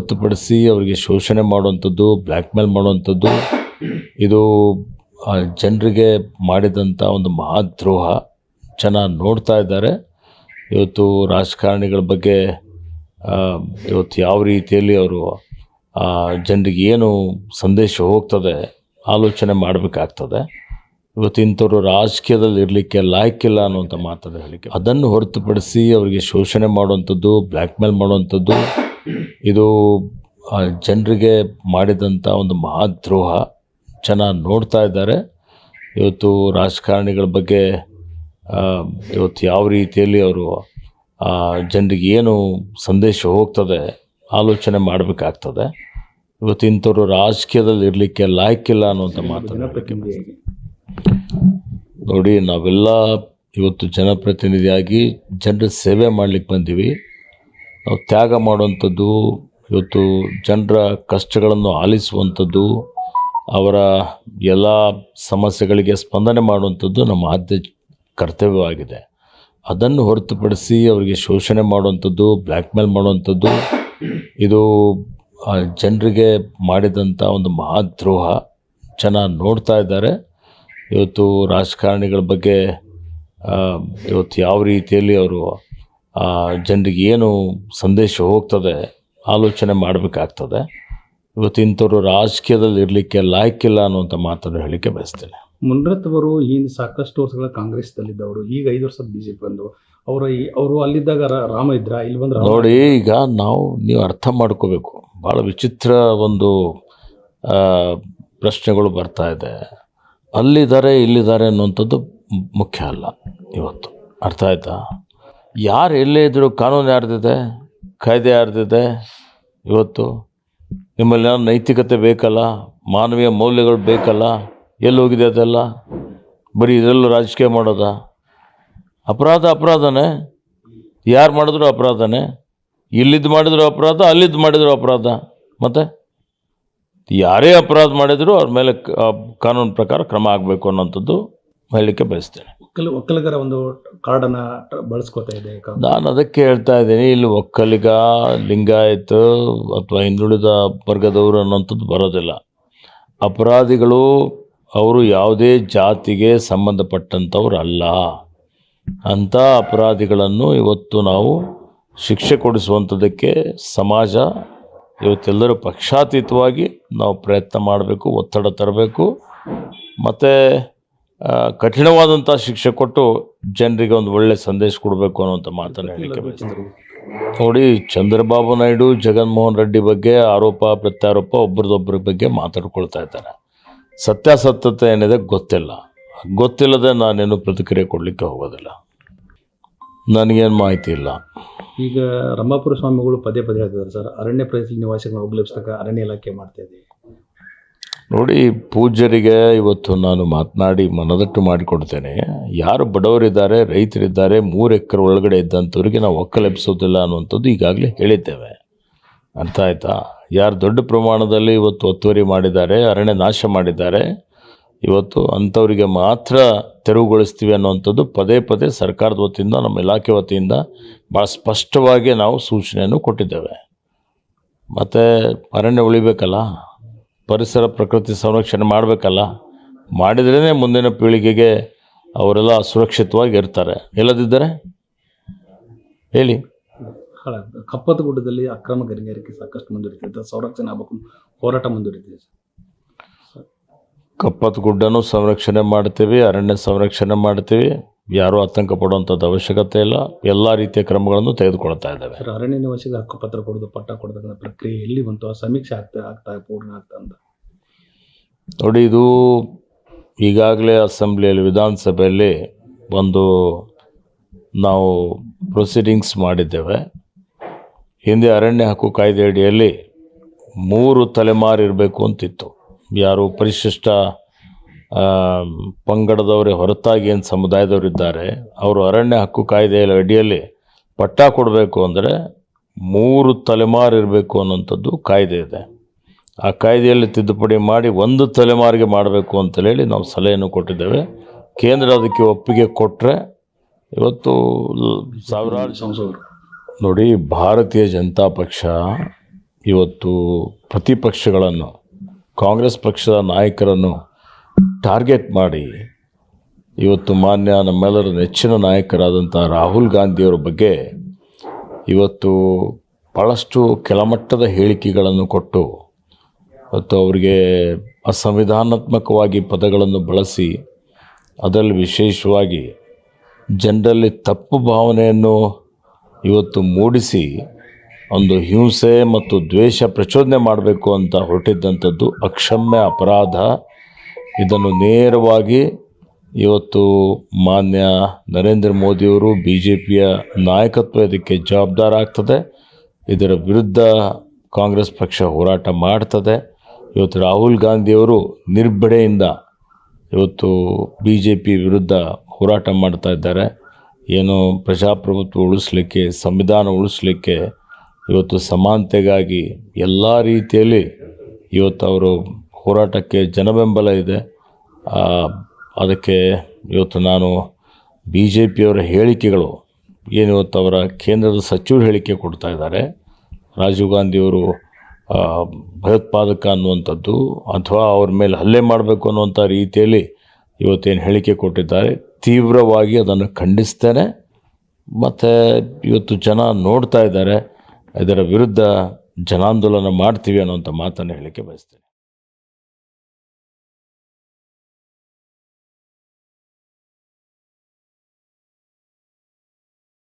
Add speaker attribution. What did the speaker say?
Speaker 1: ಹೊರತುಪಡಿಸಿ ಅವರಿಗೆ ಶೋಷಣೆ ಮಾಡುವಂಥದ್ದು ಬ್ಲ್ಯಾಕ್ ಮೇಲ್ ಮಾಡುವಂಥದ್ದು, ಇದು ಜನರಿಗೆ ಮಾಡಿದಂಥ ಒಂದು ಮಹಾದ್ರೋಹ. ಜನ ನೋಡ್ತಾ ಇದ್ದಾರೆ. ಇವತ್ತು ರಾಜಕಾರಣಿಗಳ ಬಗ್ಗೆ ಇವತ್ತು ಯಾವ ರೀತಿಯಲ್ಲಿ ಅವರು ಜನರಿಗೆ ಏನು ಸಂದೇಶ ಹೋಗ್ತದೆ, ಆಲೋಚನೆ ಮಾಡಬೇಕಾಗ್ತದೆ. ಇವತ್ತು ಇಂಥವ್ರು ರಾಜಕೀಯದಲ್ಲಿ ಇರಲಿಕ್ಕೆ ಲಾಯಕ್ಕಿಲ್ಲ ಅನ್ನುವಂಥ ಮಾತನ್ನು ಹೇಳಲಿಕ್ಕೆ. ಅದನ್ನು ಹೊರತುಪಡಿಸಿ ಅವರಿಗೆ ಶೋಷಣೆ ಮಾಡುವಂಥದ್ದು ಬ್ಲ್ಯಾಕ್ ಮೇಲ್ ಮಾಡುವಂಥದ್ದು ಇದು ಜನರಿಗೆ ಮಾಡಿದಂಥ ಒಂದು ಮಹಾದ್ರೋಹ. ಜನ ನೋಡ್ತಾ ಇದ್ದಾರೆ. ಇವತ್ತು ರಾಜಕಾರಣಿಗಳ ಬಗ್ಗೆ ಇವತ್ತು ಯಾವ ರೀತಿಯಲ್ಲಿ ಅವರು ಜನರಿಗೆ ಏನು ಸಂದೇಶ ಹೋಗ್ತದೆ ಆಲೋಚನೆ ಮಾಡಬೇಕಾಗ್ತದೆ. ಇವತ್ತು ಇಂಥವ್ರು ರಾಜಕೀಯದಲ್ಲಿ ಇರಲಿಕ್ಕೆ ಲಾಯಕ್ಕಿಲ್ಲ ಅನ್ನೋಂಥ ಮಾತನ್ನು ನೋಡಿ ನಾವೆಲ್ಲ ಇವತ್ತು ಜನಪ್ರತಿನಿಧಿಯಾಗಿ ಜನರ ಸೇವೆ ಮಾಡಲಿಕ್ಕೆ ಬಂದೀವಿ. ನಾವು ತ್ಯಾಗ ಮಾಡುವಂಥದ್ದು, ಇವತ್ತು ಜನರ ಕಷ್ಟಗಳನ್ನು ಆಲಿಸುವಂಥದ್ದು, ಅವರ ಎಲ್ಲ ಸಮಸ್ಯೆಗಳಿಗೆ ಸ್ಪಂದನೆ ಮಾಡುವಂಥದ್ದು ನಮ್ಮ ಆದ್ಯ ಕರ್ತವ್ಯವಾಗಿದೆ. ಅದನ್ನು ಹೊರತುಪಡಿಸಿ ಅವರಿಗೆ ಶೋಷಣೆ ಮಾಡುವಂಥದ್ದು ಬ್ಲ್ಯಾಕ್ ಮೇಲ್ ಮಾಡುವಂಥದ್ದು, ಇದು ಜನರಿಗೆ ಮಾಡಿದಂಥ ಒಂದು ಮಹಾದ್ರೋಹ. ಜನ ನೋಡ್ತಾ ಇದ್ದಾರೆ. ಇವತ್ತು ರಾಜಕಾರಣಿಗಳ ಬಗ್ಗೆ ಇವತ್ತು ಯಾವ ರೀತಿಯಲ್ಲಿ ಅವರು ಜನರಿಗೆ ಏನು ಸಂದೇಶ ಹೋಗ್ತದೆ ಆಲೋಚನೆ ಮಾಡಬೇಕಾಗ್ತದೆ. ಇವತ್ತು ಇಂಥವ್ರು ರಾಜಕೀಯದಲ್ಲಿ ಇರಲಿಕ್ಕೆ ಲಾಯಕ್ಕಿಲ್ಲ ಅನ್ನುವಂಥ ಮಾತನ್ನು ಹೇಳಲಿಕ್ಕೆ ಬಯಸ್ತೇನೆ.
Speaker 2: ಮುನ್ರತ್ವರು ಹಿಂದೆ ಸಾಕಷ್ಟು ವರ್ಷಗಳ ಕಾಂಗ್ರೆಸ್ದಲ್ಲಿದ್ದವರು ಈಗ ಐದು ವರ್ಷ ಬಿ ಜೆ ಪಿ ಬಂದು ಅವರು ಅವರು ಅಲ್ಲಿದ್ದಾಗ ರಾಮ ಇದ್ರ ಇಲ್ಲಿ ಬಂದ್ರೆ
Speaker 1: ನೋಡಿ ಈಗ ನಾವು ನೀವು ಅರ್ಥ ಮಾಡ್ಕೋಬೇಕು. ಭಾಳ ವಿಚಿತ್ರ ಒಂದು ಪ್ರಶ್ನೆಗಳು ಬರ್ತಾ ಇದೆ. ಅಲ್ಲಿದ್ದಾರೆ ಇಲ್ಲಿದ್ದಾರೆ ಅನ್ನುವಂಥದ್ದು ಮುಖ್ಯ ಅಲ್ಲ ಇವತ್ತು. ಅರ್ಥ ಆಯ್ತಾ? ಯಾರು ಎಲ್ಲೇ ಇದ್ದರೂ ಕಾನೂನು ಯಾರ್ದಿದೆ? ಕಾಯ್ದೆ ಯಾರ್ದಿದೆ? ಇವತ್ತು ನಿಮ್ಮಲ್ಲಿ ಏನೋ ನೈತಿಕತೆ ಬೇಕಲ್ಲ, ಮಾನವೀಯ ಮೌಲ್ಯಗಳು ಬೇಕಲ್ಲ, ಎಲ್ಲಿ ಹೋಗಿದೆ ಅದೆಲ್ಲ? ಬರೀ ಇದರಲ್ಲೂ ರಾಜಕೀಯ ಮಾಡೋದ? ಅಪರಾಧ ಅಪರಾಧನೇ. ಯಾರು ಮಾಡಿದ್ರು ಅಪರಾಧನೇ. ಇಲ್ಲಿದ್ದು ಮಾಡಿದ್ರು ಅಪರಾಧ ಅಲ್ಲಿದ್ದು ಮಾಡಿದ್ರು ಅಪರಾಧ. ಮತ್ತು ಯಾರೇ ಅಪರಾಧ ಮಾಡಿದರೂ ಅವ್ರ ಮೇಲೆ ಕಾನೂನು ಪ್ರಕಾರ ಕ್ರಮ ಆಗಬೇಕು ಅನ್ನೋಂಥದ್ದು ಹೇಳಲಿಕ್ಕೆ ಬಯಸ್ತೇನೆ.
Speaker 2: ಒಕ್ಕಲ ಒಕ್ಕಲಿಗರ ಒಂದು ಕಾರ್ಡನ್ನು ಬಳಸ್ಕೊತಾ ಇದೆ.
Speaker 1: ನಾನು ಅದಕ್ಕೆ ಹೇಳ್ತಾ ಇದ್ದೀನಿ ಇಲ್ಲಿ ಒಕ್ಕಲಿಗ ಲಿಂಗಾಯತ ಅಥವಾ ಹಿಂದುಳಿದ ವರ್ಗದವರು ಅನ್ನೋಂಥದ್ದು ಬರೋದಿಲ್ಲ. ಅಪರಾಧಿಗಳು ಅವರು ಯಾವುದೇ ಜಾತಿಗೆ ಸಂಬಂಧಪಟ್ಟಂಥವ್ರು ಅಲ್ಲ ಅಂಥ ಅಪರಾಧಿಗಳನ್ನು ಇವತ್ತು ನಾವು ಶಿಕ್ಷೆ ಕೊಡಿಸುವಂಥದ್ದಕ್ಕೆ ಸಮಾಜ ಇವತ್ತೆಲ್ಲರೂ ಪಕ್ಷಾತೀತವಾಗಿ ನಾವು ಪ್ರಯತ್ನ ಮಾಡಬೇಕು ಒತ್ತಡ ತರಬೇಕು. ಮತ್ತು ಕಠಿಣವಾದಂಥ ಶಿಕ್ಷೆ ಕೊಟ್ಟು ಜನರಿಗೆ ಒಂದು ಒಳ್ಳೆ ಸಂದೇಶ ಕೊಡಬೇಕು ಅನ್ನುವಂಥ ಮಾತನ್ನು ಹೇಳಲಿಕ್ಕೆ ಬಯಸ್ತೇನೆ. ನೋಡಿ ಚಂದ್ರಬಾಬು ನಾಯ್ಡು ಜಗನ್ಮೋಹನ್ ರೆಡ್ಡಿ ಬಗ್ಗೆ ಆರೋಪ ಪ್ರತ್ಯಾರೋಪ ಒಬ್ಬರದೊಬ್ಬರ ಬಗ್ಗೆ ಮಾತಾಡ್ಕೊಳ್ತಾ ಇದ್ದಾರೆ ಸತ್ಯಾಸತ್ಯತೆ ಏನಿದೆ ಗೊತ್ತಿಲ್ಲ. ಗೊತ್ತಿಲ್ಲದೆ ನಾನೇನು ಪ್ರತಿಕ್ರಿಯೆ ಕೊಡಲಿಕ್ಕೆ ಹೋಗೋದಿಲ್ಲ. ನನಗೇನು ಮಾಹಿತಿ ಇಲ್ಲ.
Speaker 2: ಈಗ ರಮಾಪುರ ಸ್ವಾಮಿಗಳು ಪದೇ ಪದೇ ಹೇಳ್ತಿದ್ದಾರೆ ಸರ್ ಅರಣ್ಯ ಪ್ರದೇಶದಲ್ಲಿ ನಿವಾಸಿಗಳನ್ನ ಹೋಗ್ಲಿಸ್ತಕ್ಕ ಅರಣ್ಯ ಇಲಾಖೆ ಮಾಡ್ತಾ ಇದೆ.
Speaker 1: ನೋಡಿ, ಪೂಜ್ಯರಿಗೆ ಇವತ್ತು ನಾನು ಮಾತನಾಡಿ ಮನದಟ್ಟು ಮಾಡಿಕೊಡ್ತೇನೆ. ಯಾರು ಬಡವರಿದ್ದಾರೆ, ರೈತರಿದ್ದಾರೆ, ಮೂರು ಎಕರೆ ಒಳಗಡೆ ಇದ್ದಂಥವ್ರಿಗೆ ನಾವು ಒಕ್ಕಲೆಬ್ಸೋದಿಲ್ಲ ಅನ್ನುವಂಥದ್ದು ಈಗಾಗಲೇ ಹೇಳಿದ್ದೇವೆ. ಅಂತ ಆಯಿತಾ? ಯಾರು ದೊಡ್ಡ ಪ್ರಮಾಣದಲ್ಲಿ ಇವತ್ತು ಒತ್ತುವರಿ ಮಾಡಿದ್ದಾರೆ, ಅರಣ್ಯ ನಾಶ ಮಾಡಿದ್ದಾರೆ, ಇವತ್ತು ಅಂಥವರಿಗೆ ಮಾತ್ರ ತೆರವುಗೊಳಿಸ್ತೀವಿ ಅನ್ನುವಂಥದ್ದು ಪದೇ ಪದೇ ಸರ್ಕಾರದ ವತಿಯಿಂದ, ನಮ್ಮ ಇಲಾಖೆ ವತಿಯಿಂದ ಭಾಳ ಸ್ಪಷ್ಟವಾಗಿ ನಾವು ಸೂಚನೆಯನ್ನು ಕೊಟ್ಟಿದ್ದೇವೆ. ಮತ್ತು ಅರಣ್ಯ ಉಳಿಬೇಕಲ್ಲ? ಪರಿಸರ ಪ್ರಕೃತಿ ಸಂರಕ್ಷಣೆ ಮಾಡಬೇಕಲ್ಲ ಮಾಡಿದ್ರೇ ಮುಂದಿನ ಪೀಳಿಗೆಗೆ ಅವರೆಲ್ಲ ಸುರಕ್ಷಿತವಾಗಿ ಇರ್ತಾರೆ. ಇಲ್ಲದಿದ್ದರೆ? ಹೇಳಿ.
Speaker 2: ಹಳ ಕಪ್ಪತ್ತ ಗುಡ್ಡದಲ್ಲಿ ಅಕ್ರಮ ಗಣಿಗಾರಿಕೆ ಸಾಕಷ್ಟು ಮುಂದುವರಿತಿದೆ. ಸಂರಕ್ಷಣೆ ಆಗಬೇಕು ಹೋರಾಟ ಮುಂದುವರಿತಿದೆ.
Speaker 1: ಕಪ್ಪತ್ ಗುಡ್ಡನೂ ಸಂರಕ್ಷಣೆ ಮಾಡ್ತೀವಿ ಅರಣ್ಯ ಸಂರಕ್ಷಣೆ ಮಾಡ್ತೀವಿ. ಯಾರೂ ಆತಂಕ ಪಡುವಂಥದ್ದು ಅವಶ್ಯಕತೆ ಇಲ್ಲ. ಎಲ್ಲ ರೀತಿಯ ಕ್ರಮಗಳನ್ನು ತೆಗೆದುಕೊಳ್ತಾ ಇದ್ದಾವೆ.
Speaker 2: ಅರಣ್ಯ ನಿವಾಸಿಗೆ ಹಕ್ಕುಪತ್ರ ಕೊಡೋದು ಪಟ್ಟ ಕೊಡತಕ್ಕಂಥ ಪ್ರಕ್ರಿಯೆ ಎಲ್ಲಿ ಬಂತು? ಆ ಸಮೀಕ್ಷೆ ಆಗ್ತಾ ಆಗ್ತಾ ಪೂರ್ಣ ಆಗ್ತಾ ಅಂತ.
Speaker 1: ನೋಡಿ ಇದು ಈಗಾಗಲೇ ಅಸೆಂಬ್ಲಿಯಲ್ಲಿ, ವಿಧಾನಸಭೆಯಲ್ಲಿ ಒಂದು ನಾವು ಪ್ರೊಸೀಡಿಂಗ್ಸ್ ಮಾಡಿದ್ದೇವೆ. ಹಿಂದೆ ಅರಣ್ಯ ಹಕ್ಕು ಕಾಯ್ದೆ ಅಡಿಯಲ್ಲಿ ಮೂರು ತಲೆಮಾರು ಇರಬೇಕು ಅಂತಿತ್ತು. ಯಾರು ಪರಿಶಿಷ್ಟ ಪಂಗಡದವರೇ ಹೊರತಾಗಿ ಏನು ಸಮುದಾಯದವರಿದ್ದಾರೆ ಅವರು ಅರಣ್ಯ ಹಕ್ಕು ಕಾಯ್ದೆಯ ಅಡಿಯಲ್ಲಿ ಪಟ್ಟ ಕೊಡಬೇಕು ಅಂದರೆ ಮೂರು ತಲೆಮಾರು ಇರಬೇಕು ಅನ್ನೋಂಥದ್ದು ಕಾಯ್ದೆ ಇದೆ. ಆ ಕಾಯ್ದೆಯಲ್ಲಿ ತಿದ್ದುಪಡಿ ಮಾಡಿ ಒಂದು ತಲೆಮಾರಿಗೆ ಮಾಡಬೇಕು ಅಂತ ಹೇಳಿ ನಾವು ಸಲಹೆಯನ್ನು ಕೊಟ್ಟಿದ್ದೇವೆ. ಕೇಂದ್ರ ಅದಕ್ಕೆ ಒಪ್ಪಿಗೆ ಕೊಟ್ಟರೆ ಇವತ್ತು ಸಾವಿರಾರು
Speaker 2: ಸಂಸದರು
Speaker 1: ನೋಡಿ, ಭಾರತೀಯ ಜನತಾ ಪಕ್ಷ ಇವತ್ತು ಪ್ರತಿಪಕ್ಷಗಳನ್ನು, ಕಾಂಗ್ರೆಸ್ ಪಕ್ಷದ ನಾಯಕರನ್ನು ಟಾರ್ಗೆಟ್ ಮಾಡಿ, ಇವತ್ತು ಮಾನ್ಯ ನಮ್ಮೆಲ್ಲರ ನೆಚ್ಚಿನ ನಾಯಕರಾದಂಥ ರಾಹುಲ್ ಗಾಂಧಿಯವರ ಬಗ್ಗೆ ಇವತ್ತು ಭಾಳಷ್ಟು ಕೆಳಮಟ್ಟದ ಹೇಳಿಕೆಗಳನ್ನು ಕೊಟ್ಟು ಮತ್ತು ಅವರಿಗೆ ಅಸಂವಿಧಾನಾತ್ಮಕವಾಗಿ ಪದಗಳನ್ನು ಬಳಸಿ ಅದರಲ್ಲಿ ವಿಶೇಷವಾಗಿ ಜನರಲ್ಲಿ ತಪ್ಪು ಭಾವನೆಯನ್ನು ಇವತ್ತು ಮೂಡಿಸಿ ಒಂದು ಹಿಂಸೆ ಮತ್ತು ದ್ವೇಷ ಪ್ರಚೋದನೆ ಮಾಡಬೇಕು ಅಂತ ಹೊರಟಿದ್ದಂಥದ್ದು ಅಕ್ಷಮ್ಯ ಅಪರಾಧ. ಇದನ್ನು ನೇರವಾಗಿ ಇವತ್ತು ಮಾನ್ಯ ನರೇಂದ್ರ ಮೋದಿಯವರು ಬಿ ಜೆ ಪಿಯ ನಾಯಕತ್ವ ಇದಕ್ಕೆ ಜವಾಬ್ದಾರ ಆಗ್ತದೆ. ಇದರ ವಿರುದ್ಧ ಕಾಂಗ್ರೆಸ್ ಪಕ್ಷ ಹೋರಾಟ ಮಾಡ್ತದೆ. ಇವತ್ತು ರಾಹುಲ್ ಗಾಂಧಿಯವರು ನಿರ್ಭಡೆಯಿಂದ ಇವತ್ತು ಬಿ ಜೆ ಪಿ ವಿರುದ್ಧ ಹೋರಾಟ ಮಾಡ್ತಾ ಇದ್ದಾರೆ. ಏನು ಪ್ರಜಾಪ್ರಭುತ್ವ ಉಳಿಸ್ಲಿಕ್ಕೆ, ಸಂವಿಧಾನ ಉಳಿಸ್ಲಿಕ್ಕೆ ಇವತ್ತು ಸಮಾನತೆಗಾಗಿ ಎಲ್ಲ ರೀತಿಯಲ್ಲಿ ಇವತ್ತು ಅವರು ಹೋರಾಟಕ್ಕೆ ಜನಬೆಂಬಲ ಇದೆ. ಅದಕ್ಕೆ ಇವತ್ತು ನಾನು ಬಿ ಜೆ ಪಿಯವರ ಹೇಳಿಕೆಗಳು, ಏನು ಇವತ್ತು ಅವರ ಕೇಂದ್ರದ ಸಚಿವರು ಹೇಳಿಕೆ ಕೊಡ್ತಾ ಇದ್ದಾರೆ. ರಾಜೀವ್ ಗಾಂಧಿಯವರು ಭಯೋತ್ಪಾದಕ ಅನ್ನುವಂಥದ್ದು ಅಥವಾ ಅವ್ರ ಮೇಲೆ ಹಲ್ಲೆ ಮಾಡಬೇಕು ಅನ್ನುವಂಥ ರೀತಿಯಲ್ಲಿ ಇವತ್ತೇನು ಹೇಳಿಕೆ ಕೊಟ್ಟಿದ್ದಾರೆ. ತೀವ್ರವಾಗಿ ಅದನ್ನು ಖಂಡಿಸ್ತೇನೆ. ಮತ್ತು ಇವತ್ತು ಜನ ನೋಡ್ತಾ ಇದ್ದಾರೆ, ಇದರ ವಿರುದ್ಧ ಜನಾಂದೋಲನ ಮಾಡ್ತೀವಿ ಅನ್ನೋಂಥ ಮಾತನ್ನು ಹೇಳಿಕೆ ಬಯಸ್ತೇನೆ.